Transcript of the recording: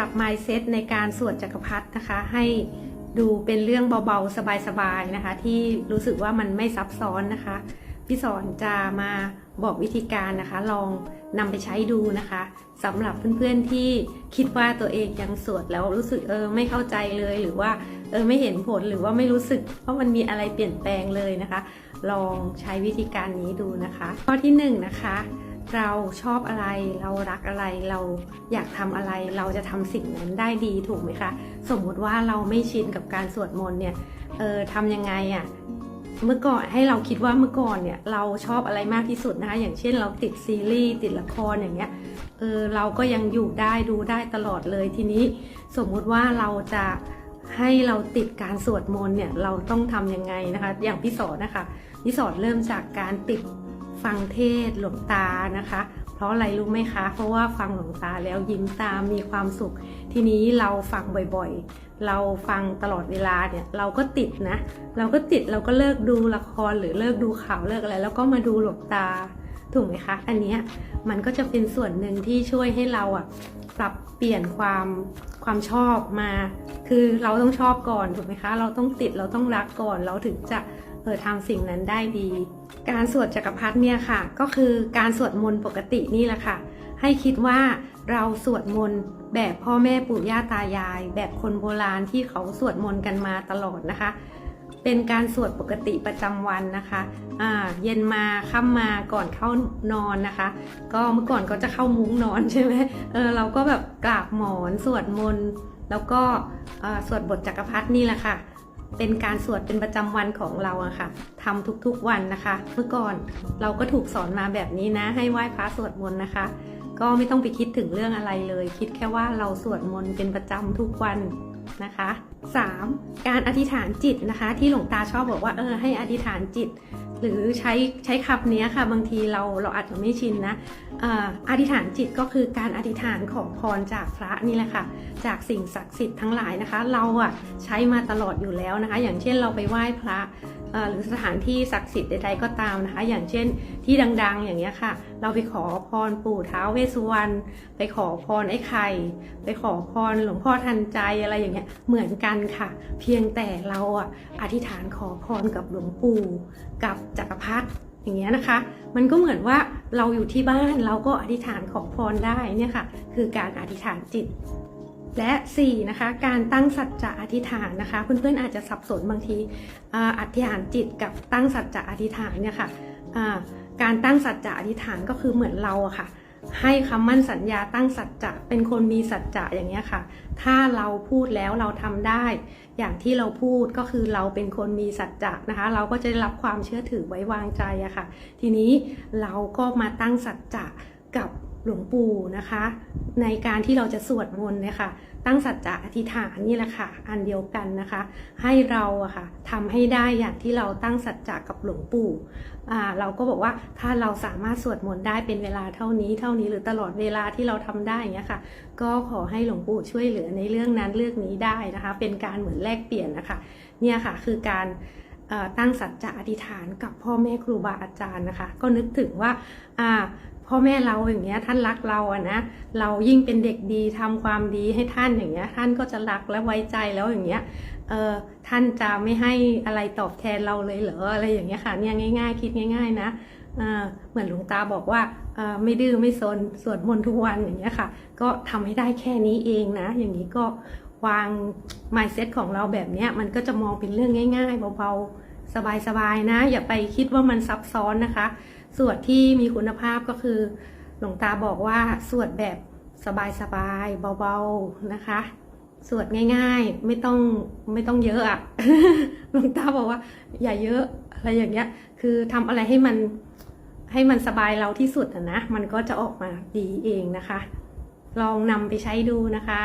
รับ mindset ในการสวดจักรพรรดินะคะ ให้ดูเป็นเรื่องเบาๆ สบายๆนะคะ ที่รู้สึกว่ามันไม่ซับซ้อนนะคะ พี่สอนจะมาบอกวิธีการนะคะ ลองนำไปใช้ดูนะคะสำหรับเพื่อนๆที่คิดว่าตัวเองยังสวดแล้วรู้สึกเออไม่เข้าใจเลยหรือว่าเออไม่เห็นผลหรือว่าไม่รู้สึกว่ามันมีอะไรเปลี่ยนแปลงเลยนะคะ ลองใช้วิธีการนี้ดูนะคะ ข้อที่หนึ่งนะคะ เราชอบอะไร เรารักอะไร เราอยากทำอะไร เราจะทำสิ่งนั้นได้ดีถูกไหมคะ สมมติว่าเราไม่ชินกับการสวดมนต์เนี่ย เออทำยังไงอะ่ะเมื่อก่อนให้เราคิดว่าเมื่อก่อนเนี่ยเราชอบอะไรมากที่สุดนะคะอย่างเช่นเราติดซีรีส์ติดละครอย่างเงี้ยเออเราก็ยังอยู่ได้ดูได้ตลอดเลยทีนี้ สมมุติว่าเราจะให้เราติดการสวดมนต์เนี่ยเราต้องทำยังไงนะคะ อย่างพี่สอนนะคะพี่สอนเริ่มจากการติด ฟังเทศหลวงตานะคะ เพราะอะไรรู้ไหมคะ เพราะว่าฟังหลวงตาแล้วยิ้มตามมีความสุข ทีนี้เราฟังบ่อยๆ เราฟังตลอดเวลาเนี่ยเราก็ติดนะ เราก็ติดเราก็เลิกดูละครหรือเลิกดูข่าวเลิกอะไร แล้วก็มาดูหลวงตาถูกไหมคะ อันนี้มันก็จะเป็นส่วนหนึ่งที่ช่วยให้เราอะปรับเปลี่ยนความความชอบมา คือเราต้องชอบก่อนถูกไหมคะ เราต้องติดเราต้องรักก่อนเราถึงจะ เออทำสิ่งนั้นได้ดี การสวดจักรพรรดิเนี่ยค่ะ ก็คือการสวดมนต์ปกตินี่แหละค่ะ ให้คิดว่าเราสวดมนต์แบบพ่อแม่ปู่ย่าตายาย แบบคนโบราณที่เขาสวดมนต์กันมาตลอดนะคะ เป็นการสวดปกติประจำวันนะคะอ่าเย็นมาค่ำมาก่อนเข้านอนนะคะ ก็เมื่อก่อนก็จะเข้ามุ้งนอนใช่ไหมเออเราก็แบบกราบหมอนสวดมนต์แล้วก็สวดบทจักรพรรดินี่แหละค่ะ เป็นการสวดเป็นประจำวันของเราอะค่ะทำทุกๆวันนะคะ เมื่อก่อนเราก็ถูกสอนมาแบบนี้นะ ให้ไหว้พระสวดมนต์นะคะ ก็ไม่ต้องไปคิดถึงเรื่องอะไรเลย คิดแค่ว่าเราสวดมนต์เป็นประจำทุกวัน นะคะ 3. การอธิษฐานจิตนะคะ ที่หลวงตาชอบบอกว่าเออให้อธิษฐานจิต หรือใช้ใช้คำนี้ค่ะ บางทีเราเราอาจจะไม่ชินนะออธิษฐานจิตก็คือการอธิษฐานขอพรจากพระนี่แหละค่ะ จากสิ่งศักดิ์สิทธิ์ทั้งหลายนะคะ เราอะใช้มาตลอดอยู่แล้วนะคะ อย่างเช่นเราไปไหว้พระ หรือสถานที่ศักดิ์สิทธิ์ใดๆก็ตามนะคะ อย่างเช่นที่ดังๆ อย่างเงี้ยค่ะ เราไปขอพรปู่ท้าวเวสสุวรรณไปขอพรไอ้ไข่ ไปขอพรหลวงพ่อทันใจอะไรอย่างเงี้ยเหมือนกันค่ะ เพียงแต่เราอะอธิษฐานขอพรกับหลวงปู่กับจักรพรรดิอย่างเงี้ยนะคะ มันก็เหมือนว่าเราอยู่ที่บ้านเราก็อธิษฐานขอพรได้เนี่ยค่ะ คือการอธิษฐานจิต และ 4 นะคะ การตั้งสัจจะอธิษฐานนะคะ เพื่อนๆอาจจะสับสนบางทีอธิษฐานจิตกับตั้งสัจจะอธิษฐานเนี่ยค่ะการตั้งสัจจะอธิษฐานก็คือเหมือนเราอะค่ะ ให้คำมั่นสัญญาตั้งสัจจะเป็นคนมีสัจจะอย่างเงี้ยค่ะ ถ้าเราพูดแล้วเราทำได้ อย่างที่เราพูดก็คือเราเป็นคนมีสัจจะนะคะ เราก็จะได้รับความเชื่อถือไว้วางใจอะค่ะ ทีนี้เราก็มาตั้งสัจจะกับ หลวงปู่นะคะ ในการที่เราจะสวดมนต์เนี่ยค่ะตั้งสัจจะอธิษฐานนี่แหละค่ะ อันเดียวกันนะคะ ให้เราอะค่ะทำให้ได้อย่างที่เราตั้งสัจจะกับหลวงปู่อ่าเราก็บอกว่าถ้าเราสามารถสวดมนต์ได้เป็นเวลาเท่านี้เท่านี้หรือตลอดเวลาที่เราทำได้อย่างเงี้ยค่ะ ก็ขอให้หลวงปู่ช่วยเหลือในเรื่องนั้นเรื่องนี้ได้นะคะ เป็นการเหมือนแลกเปลี่ยนนะคะเนี่ยค่ะคือการตั้งสัจจะอธิษฐานกับพ่อแม่ครูบาอาจารย์นะคะ ก็นึกถึงว่าอ่า พ่อแม่เราอย่างเงี้ยท่านรักเราอะนะเรายิ่งเป็นเด็กดีทำความดีให้ท่านอย่างเงี้ยท่านก็จะรักและไว้ใจแล้วอย่างเงี้ยเออท่านจะไม่ให้อะไรตอบแทนเราเลยเหรออะไรอย่างเงี้ยค่ะเนี่ยง่าย ๆ คิดง่าย ๆ นะอ่าเหมือนหลวงตาบอกว่าอ่าไม่ดื้อไม่ซนสวดมนต์ทุกวันอย่างเงี้ยค่ะ ก็ทำให้ได้แค่นี้เองนะ อย่างนี้ก็วาง mindset ของเราแบบเนี้ยมันก็จะมองเป็นเรื่องง่าย ๆ เบาๆ สบายๆนะ อย่าไปคิดว่ามันซับซ้อนนะคะ สวดที่มีคุณภาพก็คือหลวงตาบอกว่าสวดแบบสบายๆเบาๆนะคะสวดง่าย ๆ ไม่ต้องไม่ต้องเยอะอะหลวงตาบอกว่า อย่าเยอะอะไรอย่างเงี้ย คือทำอะไรให้มันให้มันสบายเราที่สุดอะนะ มันก็จะออกมาดีเองนะคะ ลองนำไปใช้ดูนะคะ